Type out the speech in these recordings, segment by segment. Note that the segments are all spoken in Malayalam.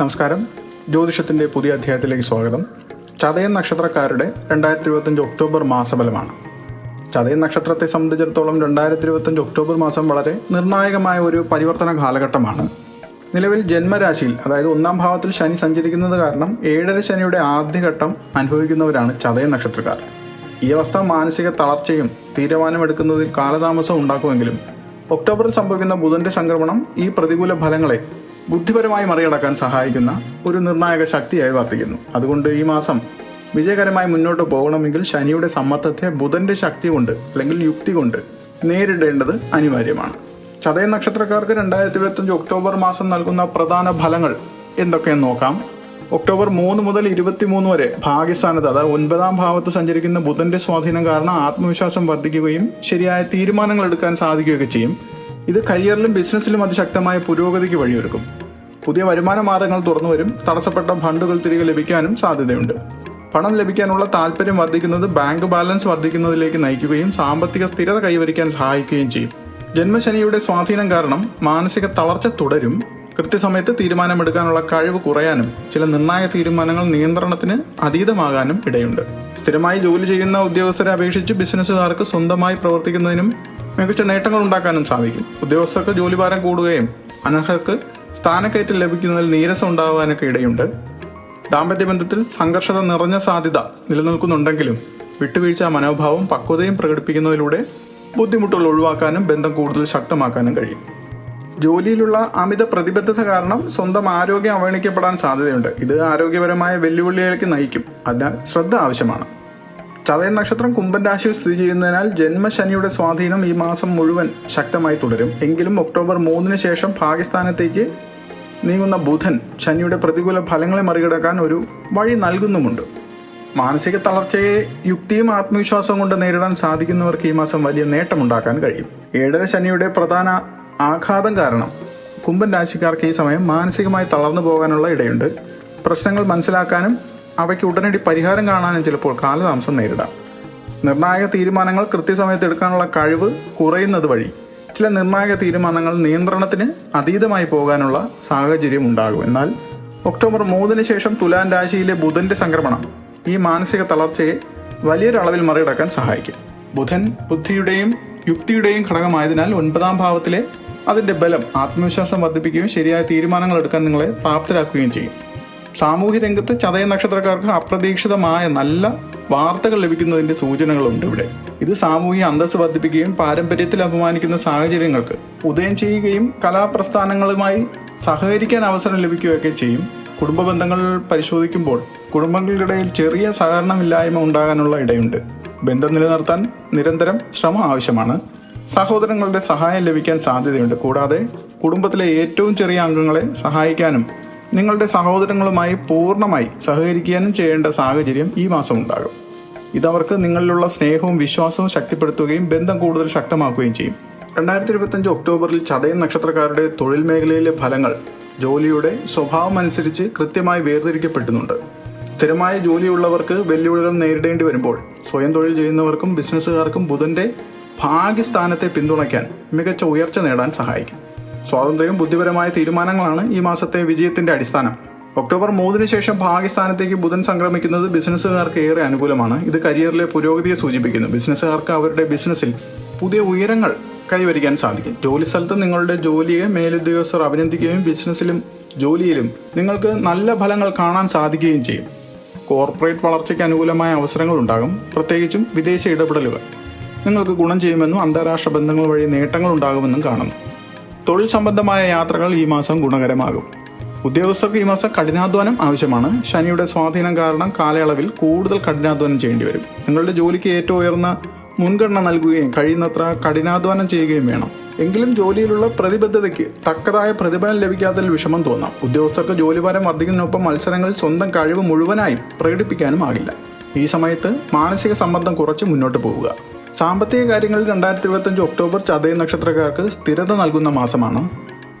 നമസ്കാരം. ജ്യോതിഷത്തിന്റെ പുതിയ അധ്യായത്തിലേക്ക് സ്വാഗതം. ചതയൻ നക്ഷത്രക്കാരുടെ രണ്ടായിരത്തി ഇരുപത്തഞ്ച് ഒക്ടോബർ മാസഫലമാണ്. ചതയൻ നക്ഷത്രത്തെ സംബന്ധിച്ചിടത്തോളം രണ്ടായിരത്തി ഇരുപത്തഞ്ച് ഒക്ടോബർ മാസം വളരെ നിർണായകമായ ഒരു പരിവർത്തന കാലഘട്ടമാണ്. നിലവിൽ ജന്മരാശിയിൽ അതായത് ഒന്നാം ഭാവത്തിൽ ശനി സഞ്ചരിക്കുന്നത് കാരണം ഏഴര ശനിയുടെ ആദ്യഘട്ടം അനുഭവിക്കുന്നവരാണ് ചതയൻ നക്ഷത്രക്കാർ. ഈ അവസ്ഥ മാനസിക തളർച്ചയും തീരുമാനമെടുക്കുന്നതിൽ കാലതാമസം ഉണ്ടാക്കുമെങ്കിലും ഒക്ടോബറിൽ സംഭവിക്കുന്ന ബുധന്റെ സംക്രമണം ഈ പ്രതികൂല ഫലങ്ങളെ ബുദ്ധിപരമായി മറികടക്കാൻ സഹായിക്കുന്ന ഒരു നിർണായക ശക്തിയായി വർത്തിക്കുന്നു. അതുകൊണ്ട് ഈ മാസം വിജയകരമായി മുന്നോട്ട് പോകണമെങ്കിൽ ശനിയുടെ സമ്മർദ്ദത്തെ ബുധന്റെ ശക്തി കൊണ്ട് അല്ലെങ്കിൽ യുക്തി കൊണ്ട് നേരിടേണ്ടത് അനിവാര്യമാണ്. ചതയ നക്ഷത്രക്കാർക്ക് രണ്ടായിരത്തി ഇരുപത്തഞ്ച് ഒക്ടോബർ മാസം നൽകുന്ന പ്രധാന ഫലങ്ങൾ എന്തൊക്കെയെന്ന് നോക്കാം. ഒക്ടോബർ മൂന്ന് മുതൽ ഇരുപത്തിമൂന്ന് വരെ ഭാഗ്യസ്ഥാനത്ത് അതായത് ഒൻപതാം ഭാവത്ത് സഞ്ചരിക്കുന്ന ബുധന്റെ സ്വാധീനം കാരണം ആത്മവിശ്വാസം വർദ്ധിക്കുകയും ശരിയായ തീരുമാനങ്ങൾ എടുക്കാൻ സാധിക്കുകയൊക്കെ ചെയ്യും. ഇത് കരിയറിലും ബിസിനസ്സിലും അതിശക്തമായ പുരോഗതിക്ക് വഴിയൊരുക്കും. പുതിയ വരുമാന മാർഗങ്ങൾ തുറന്നു വരും തടസ്സപ്പെട്ട ഫണ്ടുകൾ തിരികെ ലഭിക്കാനും സാധ്യതയുണ്ട്. പണം ലഭിക്കാനുള്ള താല്പര്യം വർദ്ധിക്കുന്നത് ബാങ്ക് ബാലൻസ് വർദ്ധിക്കുന്നതിലേക്ക് നയിക്കുകയും സാമ്പത്തിക സ്ഥിരത കൈവരിക്കാൻ സഹായിക്കുകയും ചെയ്യും. ജന്മശനിയുടെ സ്വാധീനം കാരണം മാനസിക തളർച്ച തുടരും കൃത്യസമയത്ത് തീരുമാനമെടുക്കാനുള്ള കഴിവ് കുറയാനും ചില നിർണായക തീരുമാനങ്ങൾ നിയന്ത്രണത്തിന് അതീതമാകാനും ഇടയുണ്ട്. സ്ഥിരമായി ജോലി ചെയ്യുന്ന ഉദ്യോഗസ്ഥരെ അപേക്ഷിച്ച് ബിസിനസ്സുകാർക്ക് സ്വന്തമായി പ്രവർത്തിക്കുന്നതിനും മികച്ച നേട്ടങ്ങൾ ഉണ്ടാക്കാനും സാധിക്കും. ഉദ്യോഗസ്ഥർക്ക് ജോലിഭാരം കൂടുകയും അനർഹർക്ക് സ്ഥാനക്കയറ്റം ലഭിക്കുന്നതിൽ നീരസം ഉണ്ടാകാനൊക്കെ ഇടയുണ്ട്. ദാമ്പത്യ ബന്ധത്തിൽ സംഘർഷത നിറഞ്ഞ സാധ്യത നിലനിൽക്കുന്നുണ്ടെങ്കിലും വിട്ടുവീഴ്ച മനോഭാവം പക്വതയും പ്രകടിപ്പിക്കുന്നതിലൂടെ ബുദ്ധിമുട്ടുകൾ ഒഴിവാക്കാനും ബന്ധം കൂടുതൽ ശക്തമാക്കാനും കഴിയും. ജോലിയിലുള്ള അമിത പ്രതിബദ്ധത കാരണം സ്വന്തം ആരോഗ്യം അവഗണിക്കപ്പെടാൻ സാധ്യതയുണ്ട്. ഇത് ആരോഗ്യപരമായ വെല്ലുവിളികളിലേക്ക് നയിക്കും. അതിനാൽ ശ്രദ്ധ ആവശ്യമാണ്. ചതയൻ നക്ഷത്രം കുംഭൻ രാശിയിൽ സ്ഥിതി ചെയ്യുന്നതിനാൽ ജന്മശനിയുടെ സ്വാധീനം ഈ മാസം മുഴുവൻ ശക്തമായി തുടരും. എങ്കിലും ഒക്ടോബർ മൂന്നിന് ശേഷം പാകിസ്ഥാനത്തേക്ക് നീങ്ങുന്ന ബുധൻ ശനിയുടെ പ്രതികൂല ഫലങ്ങളെ മറികടക്കാൻ ഒരു വഴി നൽകുന്നുമുണ്ട്. മാനസിക തളർച്ചയെ യുക്തിയും ആത്മവിശ്വാസവും കൊണ്ട് നേരിടാൻ സാധിക്കുന്നവർക്ക് ഈ മാസം വലിയ നേട്ടമുണ്ടാക്കാൻ കഴിയും. ഏഴര ശനിയുടെ പ്രധാന ആഘാതം കാരണം കുംഭൻ രാശിക്കാർക്ക് ഈ സമയം മാനസികമായി തളർന്നു പോകാനുള്ള ഇടയുണ്ട്. പ്രശ്നങ്ങൾ മനസ്സിലാക്കാനും അവയ്ക്ക് ഉടനടി പരിഹാരം കാണാനും ചിലപ്പോൾ കാലതാമസം നേരിടാം. നിർണായക തീരുമാനങ്ങൾ കൃത്യസമയത്ത് എടുക്കാനുള്ള കഴിവ് കുറയുന്നത് വഴി ചില നിർണായക തീരുമാനങ്ങൾ നിയന്ത്രണത്തിന് അതീതമായി പോകാനുള്ള സാഹചര്യം ഉണ്ടാകും. എന്നാൽ ഒക്ടോബർ മൂന്നിന് ശേഷം തുലാൻ രാശിയിലെ ബുധന്റെ സംക്രമണം ഈ മാനസിക തളർച്ചയെ വലിയൊരളവിൽ മറികടക്കാൻ സഹായിക്കും. ബുധൻ ബുദ്ധിയുടെയും യുക്തിയുടെയും ഘടകമായതിനാൽ ഒൻപതാം ഭാവത്തിലെ അതിന്റെ ബലം ആത്മവിശ്വാസം വർദ്ധിപ്പിക്കുകയും ശരിയായ തീരുമാനങ്ങൾ എടുക്കാൻ നിങ്ങളെ പ്രാപ്തരാക്കുകയും ചെയ്യും. സാമൂഹ്യ രംഗത്ത് ചതയ നക്ഷത്രക്കാർക്ക് അപ്രതീക്ഷിതമായ നല്ല വാർത്തകൾ ലഭിക്കുന്നതിന്റെ സൂചനകളുണ്ട് ഇവിടെ. ഇത് സാമൂഹ്യ അന്തസ് വർദ്ധിപ്പിക്കുകയും പാരമ്പര്യത്തിൽ അപമാനിക്കുന്ന സാഹചര്യങ്ങൾക്ക് ഉദയം ചെയ്യുകയും കലാപ്രസ്ഥാനങ്ങളുമായി സഹകരിക്കാൻ അവസരം ലഭിക്കുകയൊക്കെ ചെയ്യും. കുടുംബ ബന്ധങ്ങൾ പരിശോധിക്കുമ്പോൾ കുടുംബങ്ങൾക്കിടയിൽ ചെറിയ സഹകരണമില്ലായ്മ ഉണ്ടാകാനുള്ള ഇടയുണ്ട്. ബന്ധം നിലനിർത്താൻ നിരന്തരം ശ്രമം ആവശ്യമാണ്. സഹോദരങ്ങളുടെ സഹായം ലഭിക്കാൻ സാധ്യതയുണ്ട്. കൂടാതെ കുടുംബത്തിലെ ഏറ്റവും ചെറിയ അംഗങ്ങളെ സഹായിക്കാനും നിങ്ങളുടെ സഹോദരങ്ങളുമായി പൂർണമായി സഹകരിക്കാനും ചെയ്യേണ്ട സാഹചര്യം ഈ മാസം ഉണ്ടാകും. ഇതവർക്ക് നിങ്ങളിലുള്ള സ്നേഹവും വിശ്വാസവും ശക്തിപ്പെടുത്തുകയും ബന്ധം കൂടുതൽ ശക്തമാക്കുകയും ചെയ്യും. രണ്ടായിരത്തി ഇരുപത്തഞ്ച് ഒക്ടോബറിൽ ചതയൻ നക്ഷത്രക്കാരുടെ തൊഴിൽ മേഖലയിലെ ഫലങ്ങൾ ജോലിയുടെ സ്വഭാവം അനുസരിച്ച് കൃത്യമായി വേർതിരിക്കപ്പെടുന്നുണ്ട് സ്ഥിരമായ ജോലിയുള്ളവർക്ക് വെല്ലുവിളികൾ നേരിടേണ്ടി വരുമ്പോൾ സ്വയം തൊഴിൽ ചെയ്യുന്നവർക്കും ബിസിനസ്സുകാർക്കും ബുധന്റെ ഭാഗ്യസ്ഥാനത്തെ പിന്തുണയ്ക്കാൻ മികച്ച ഉയർച്ച നേടാൻ സഹായിക്കും. സ്വാതന്ത്ര്യവും ബുദ്ധിപരമായ തീരുമാനങ്ങളാണ് ഈ മാസത്തെ വിജയത്തിന്റെ അടിസ്ഥാനം. ഒക്ടോബർ മൂന്നിന് ശേഷം പാകിസ്ഥാനത്തേക്ക് ബുധൻ സംക്രമിക്കുന്നത് ബിസിനസ്സുകാർക്ക് ഏറെ അനുകൂലമാണ്. ഇത് കരിയറിലെ പുരോഗതിയെ സൂചിപ്പിക്കുന്നു. ബിസിനസ്സുകാർക്ക് അവരുടെ ബിസിനസ്സിൽ പുതിയ ഉയരങ്ങൾ കൈവരിക്കാൻ സാധിക്കും. ജോലി സ്ഥലത്ത് നിങ്ങളുടെ ജോലിയെ മേലുദ്യോഗസ്ഥർ അഭിനന്ദിക്കുകയും ബിസിനസ്സിലും ജോലിയിലും നിങ്ങൾക്ക് നല്ല ഫലങ്ങൾ കാണാൻ സാധിക്കുകയും ചെയ്യും. കോർപ്പറേറ്റ് വളർച്ചയ്ക്ക് അനുകൂലമായ അവസരങ്ങൾ ഉണ്ടാകും. പ്രത്യേകിച്ചും വിദേശ ഇടപെടലുകൾ. നിങ്ങൾക്ക് ഗുണം ചെയ്യുമെന്നും അന്താരാഷ്ട്ര ബന്ധങ്ങൾ വഴി നേട്ടങ്ങൾ ഉണ്ടാകുമെന്നും കാണുന്നു. തൊഴിൽ സംബന്ധമായ യാത്രകൾ ഈ മാസം ഗുണകരമാകും. ഉദ്യോഗസ്ഥർക്ക് ഈ മാസം കഠിനാധ്വാനം ആവശ്യമാണ്. ശനിയുടെ സ്വാധീനം കാരണം കാലയളവിൽ കൂടുതൽ കഠിനാധ്വാനം ചെയ്യേണ്ടി വരും. നിങ്ങളുടെ ജോലിക്ക് ഏറ്റവും ഉയർന്ന മുൻഗണന നൽകുകയും കഴിയുന്നത്ര കഠിനാധ്വാനം ചെയ്യുകയും വേണം. എങ്കിലും ജോലിയിലുള്ള പ്രതിബദ്ധതയ്ക്ക് തക്കതായ പ്രതിഫലം ലഭിക്കാത്തതിൽ വിഷമം തോന്നാം. ഉദ്യോഗസ്ഥർക്ക് ജോലിഭാരം വർദ്ധിക്കുന്നതിനൊപ്പം മത്സരങ്ങളിൽ സ്വന്തം കഴിവ് മുഴുവനായും പ്രകടിപ്പിക്കാനും ആകില്ല. ഈ സമയത്ത് മാനസിക സമ്മർദ്ദം കുറച്ച് മുന്നോട്ട് പോവുക. സാമ്പത്തിക കാര്യങ്ങളിൽ രണ്ടായിരത്തി ഇരുപത്തഞ്ച് ഒക്ടോബർ ചതയ നക്ഷത്രക്കാർക്ക് സ്ഥിരത നൽകുന്ന മാസമാണ്.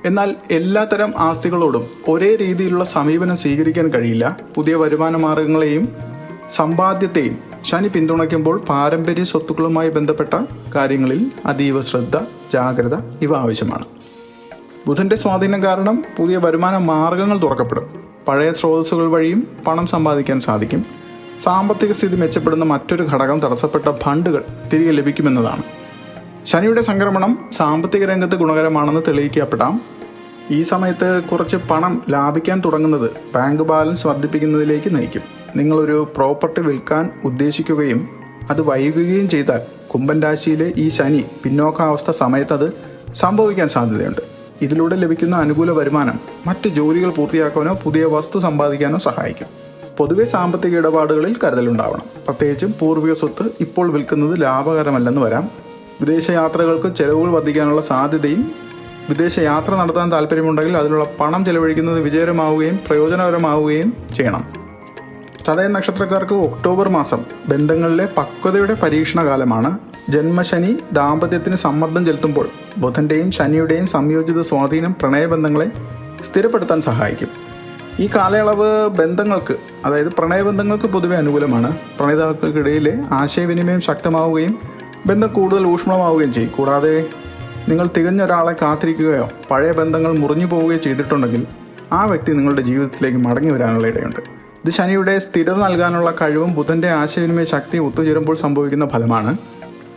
എന്നാൽ എല്ലാത്തരം ആസ്തികളോടും ഒരേ രീതിയിലുള്ള സമീപനം സ്വീകരിക്കാൻ കഴിയില്ല. പുതിയ വരുമാന മാർഗങ്ങളെയും സമ്പാദ്യത്തെയും ശനി പിന്തുണയ്ക്കുമ്പോൾ പാരമ്പര്യ സ്വത്തുക്കളുമായി ബന്ധപ്പെട്ട കാര്യങ്ങളിൽ അതീവ ശ്രദ്ധ ജാഗ്രത ഇവ ആവശ്യമാണ്. ബുധന്റെ സ്വാധീനം കാരണം പുതിയ വരുമാന മാർഗങ്ങൾ തുറക്കപ്പെടും. പഴയ സ്രോതസ്സുകൾ വഴിയും പണം സമ്പാദിക്കാൻ സാധിക്കും. സാമ്പത്തിക സ്ഥിതി മെച്ചപ്പെടുന്ന മറ്റൊരു ഘടകം തടസ്സപ്പെട്ട ഫണ്ടുകൾ തിരികെ ലഭിക്കുമെന്നതാണ്. ശനിയുടെ സംക്രമണം സാമ്പത്തിക രംഗത്ത് ഗുണകരമാണെന്ന് തെളിയിക്കപ്പെടാം. ഈ സമയത്ത് കുറച്ച് പണം ലാഭിക്കാൻ തുടങ്ങുന്നത് ബാങ്ക് ബാലൻസ് വർദ്ധിപ്പിക്കുന്നതിലേക്ക് നയിക്കും. നിങ്ങളൊരു പ്രോപ്പർട്ടി വിൽക്കാൻ ഉദ്ദേശിക്കുകയും അത് വൈകുകയും ചെയ്താൽ കുംഭൻ രാശിയിലെ ഈ ശനി പിന്നോക്കാവസ്ഥ സമയത്ത് അത് സംഭവിക്കാൻ സാധ്യതയുണ്ട്. ഇതിലൂടെ ലഭിക്കുന്ന അനുകൂല വരുമാനം മറ്റ് ജോലികൾ പൂർത്തിയാക്കാനോ പുതിയ വസ്തു സമ്പാദിക്കാനോ സഹായിക്കും. പൊതുവെ സാമ്പത്തിക ഇടപാടുകളിൽ കരുതലുണ്ടാവണം. പ്രത്യേകിച്ചും പൂർവിക സ്വത്ത് ഇപ്പോൾ വിൽക്കുന്നത് ലാഭകരമല്ലെന്ന് വരാം. വിദേശയാത്രകൾക്ക് ചെലവുകൾ വർദ്ധിക്കാനുള്ള സാധ്യതയും വിദേശയാത്ര നടത്താൻ താല്പര്യമുണ്ടെങ്കിൽ അതിനുള്ള പണം ചെലവഴിക്കുന്നത് വിജയകരമാവുകയും പ്രയോജനകരമാവുകയും ചെയ്യണം. ചതയ നക്ഷത്രക്കാർക്ക് ഒക്ടോബർ മാസം ബന്ധങ്ങളിലെ പക്വതയുടെ പരീക്ഷണ കാലമാണ് ജന്മശനി ദാമ്പത്യത്തിന് സമ്മർദ്ദം ചെലുത്തുമ്പോൾ ബുധന്റെയും ശനിയുടെയും സംയോജിത സ്വാധീനം പ്രണയബന്ധങ്ങളെ സ്ഥിരപ്പെടുത്താൻ സഹായിക്കും. ഈ കാലയളവ് ബന്ധങ്ങൾക്ക് അതായത് പ്രണയബന്ധങ്ങൾക്ക് പൊതുവെ അനുകൂലമാണ്. പ്രണയിതാക്കൾക്കിടയിലെ ആശയവിനിമയം ശക്തമാവുകയും ബന്ധം കൂടുതൽ ഊഷ്മളമാവുകയും ചെയ്യും. കൂടാതെ നിങ്ങൾ തികഞ്ഞ ഒരാളെ കാത്തിരിക്കുകയോ പഴയ ബന്ധങ്ങൾ മുറിഞ്ഞു പോവുകയോ ചെയ്തിട്ടുണ്ടെങ്കിൽ ആ വ്യക്തി നിങ്ങളുടെ ജീവിതത്തിലേക്ക് മടങ്ങി വരാനുള്ള ഇടയുണ്ട്. ഇത് ശനിയുടെ സ്ഥിരത നൽകാനുള്ള കഴിവും ബുധന്റെ ആശയവിനിമയ ശക്തി ഒത്തുചേരുമ്പോൾ സംഭവിക്കുന്ന ഫലമാണ്.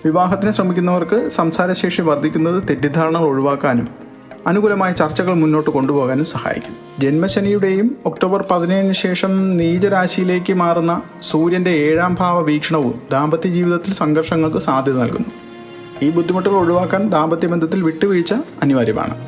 വിവാഹത്തിന് ശ്രമിക്കുന്നവർക്ക് സംസാരശേഷി വർദ്ധിക്കുന്നത് തെറ്റിദ്ധാരണകൾ ഒഴിവാക്കാനും അനുകൂലമായ ചർച്ചകൾ മുന്നോട്ട് കൊണ്ടുപോകാനും സഹായിക്കും. ജന്മശനിയുടെയും ഒക്ടോബർ പതിനേഴിന് ശേഷം നീചരാശിയിലേക്ക് മാറുന്ന സൂര്യന്റെ ഏഴാം ഭാവ വീക്ഷണവും ദാമ്പത്യ ജീവിതത്തിൽ സംഘർഷങ്ങൾക്ക് സാധ്യത നൽകുന്നു. ഈ ബുദ്ധിമുട്ടുകൾ ഒഴിവാക്കാൻ ദാമ്പത്യ ബന്ധത്തിൽ വിട്ടുവീഴ്ച അനിവാര്യമാണ്.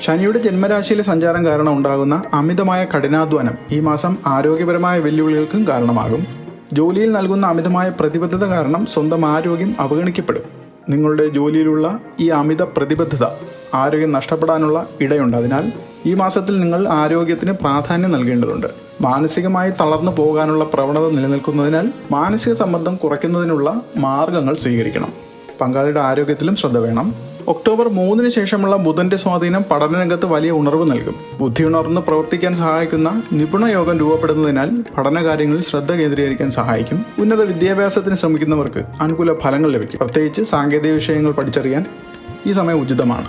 ശനിയുടെ ജന്മരാശിയിലെ സഞ്ചാരം കാരണം ഉണ്ടാകുന്ന അമിതമായ കഠിനാധ്വാനം ഈ മാസം ആരോഗ്യപരമായ വെല്ലുവിളികൾക്കും കാരണമാകും. ജോലിയിൽ നൽകുന്ന അമിതമായ പ്രതിബദ്ധത കാരണം സ്വന്തം ആരോഗ്യം അവഗണിക്കപ്പെടും. നിങ്ങളുടെ ജോലിയിലുള്ള ഈ അമിത പ്രതിബദ്ധത ആരോഗ്യം നഷ്ടപ്പെടാനുള്ള ഇടയുണ്ട്. അതിനാൽ ഈ മാസത്തിൽ നിങ്ങൾ ആരോഗ്യത്തിന് പ്രാധാന്യം നൽകേണ്ടതുണ്ട്. മാനസികമായി തളർന്നു പോകാനുള്ള പ്രവണത നിലനിൽക്കുന്നതിനാൽ മാനസിക സമ്മർദ്ദം കുറയ്ക്കുന്നതിനുള്ള മാർഗങ്ങൾ സ്വീകരിക്കണം. പങ്കാളിയുടെ ആരോഗ്യത്തിലും ശ്രദ്ധ വേണം. ഒക്ടോബർ മൂന്നിന് ശേഷമുള്ള ബുധന്റെ സ്വാധീനം പഠന രംഗത്ത് വലിയ ഉണർവ് നൽകും. ബുദ്ധി ഉണർന്ന് പ്രവർത്തിക്കാൻ സഹായിക്കുന്ന നിപുണ യോഗം രൂപപ്പെടുന്നതിനാൽ പഠനകാര്യങ്ങളിൽ ശ്രദ്ധ കേന്ദ്രീകരിക്കാൻ സഹായിക്കും. ഉന്നത വിദ്യാഭ്യാസത്തിന് ശ്രമിക്കുന്നവർക്ക് അനുകൂല ഫലങ്ങൾ ലഭിക്കും. പ്രത്യേകിച്ച് സാങ്കേതിക വിഷയങ്ങൾ പഠിച്ചറിയാൻ ഈ സമയം ഉചിതമാണ്.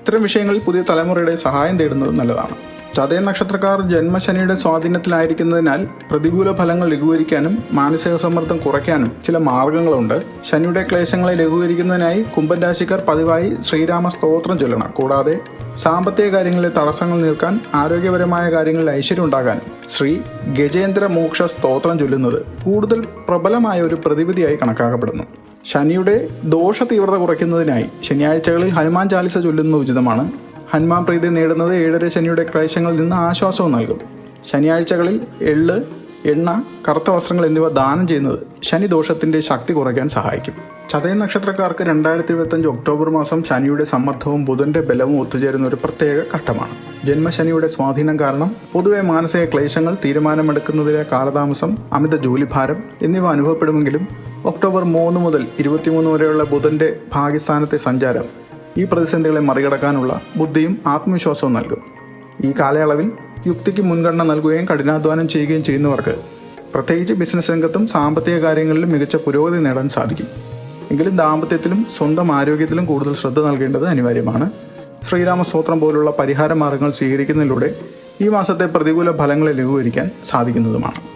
ഇത്തരം വിഷയങ്ങളിൽ പുതിയ തലമുറയുടെ സഹായം തേടുന്നത് നല്ലതാണ്. ചതയ നക്ഷത്രക്കാർ ജന്മശനിയുടെ സ്വാധീനത്തിലായിരിക്കുന്നതിനാൽ പ്രതികൂല ഫലങ്ങൾ ലഘൂകരിക്കാനും മാനസിക സമ്മർദ്ദം കുറയ്ക്കാനും ചില മാർഗങ്ങളുണ്ട്. ശനിയുടെ ക്ലേശങ്ങളെ ലഘൂകരിക്കുന്നതിനായി കുംഭൻ രാശിക്കാർ പതിവായി ശ്രീരാമ സ്തോത്രം ചൊല്ലണം. കൂടാതെ സാമ്പത്തിക കാര്യങ്ങളിലെ തടസ്സങ്ങൾ നീർക്കാൻ ആരോഗ്യപരമായ കാര്യങ്ങളിൽ ഐശ്വര്യം ഉണ്ടാകാൻ ശ്രീ ഗജേന്ദ്ര മോക്ഷ സ്തോത്രം ചൊല്ലുന്നത് കൂടുതൽ പ്രബലമായ ഒരു പ്രതിവിധിയായി കണക്കാക്കപ്പെടുന്നു. ശനിയുടെ ദോഷ തീവ്രത കുറയ്ക്കുന്നതിനായി ശനിയാഴ്ചകളിൽ ഹനുമാൻ ചാലിസ ചൊല്ലുന്നത് ഉചിതമാണ്. ഹനുമാൻ പ്രീതി നേടുന്നത് ഏഴര ശനിയുടെ ക്ലേശങ്ങളിൽ നിന്ന് ആശ്വാസവും നൽകും. ശനിയാഴ്ചകളിൽ എള്ള് എണ്ണ കറുത്ത വസ്ത്രങ്ങൾ എന്നിവ ദാനം ചെയ്യുന്നത് ശനി ദോഷത്തിന്റെ ശക്തി കുറയ്ക്കാൻ സഹായിക്കും. ചതയ നക്ഷത്രക്കാർക്ക് രണ്ടായിരത്തി ഇരുപത്തഞ്ച് ഒക്ടോബർ മാസം ശനിയുടെ സമ്മർദ്ദവും ബുധന്റെ ബലവും ഒത്തുചേരുന്ന ഒരു പ്രത്യേക ഘട്ടമാണ്. ജന്മശനിയുടെ സ്വാധീനം കാരണം പൊതുവെ മാനസിക ക്ലേശങ്ങൾ തീരുമാനമെടുക്കുന്നതിലെ കാലതാമസം അമിത ജോലിഭാരം എന്നിവ അനുഭവപ്പെടുമെങ്കിലും ഒക്ടോബർ മൂന്ന് മുതൽ ഇരുപത്തിമൂന്ന് വരെയുള്ള ബുധന്റെ ഭാഗ്യസ്ഥാനത്തെ സഞ്ചാരം ഈ പ്രതിസന്ധികളെ മറികടക്കാനുള്ള ബുദ്ധിയും ആത്മവിശ്വാസവും നൽകും. ഈ കാലയളവിൽ യുക്തിക്ക് മുൻഗണന നൽകുകയും കഠിനാധ്വാനം ചെയ്യുകയും ചെയ്യുന്നവർക്ക് പ്രത്യേകിച്ച് ബിസിനസ് രംഗത്തും സാമ്പത്തിക കാര്യങ്ങളിലും മികച്ച പുരോഗതി നേടാൻ സാധിക്കും. എങ്കിലും ദാമ്പത്യത്തിലും സ്വന്തം ആരോഗ്യത്തിലും കൂടുതൽ ശ്രദ്ധ നൽകേണ്ടത് അനിവാര്യമാണ്. ശ്രീരാമ സ്തോത്രം പോലുള്ള പരിഹാര മാർഗങ്ങൾ സ്വീകരിക്കുന്നതിലൂടെ ഈ മാസത്തെ പ്രതികൂല ഫലങ്ങളെ ലഘൂകരിക്കാൻ സാധിക്കുന്നതുമാണ്.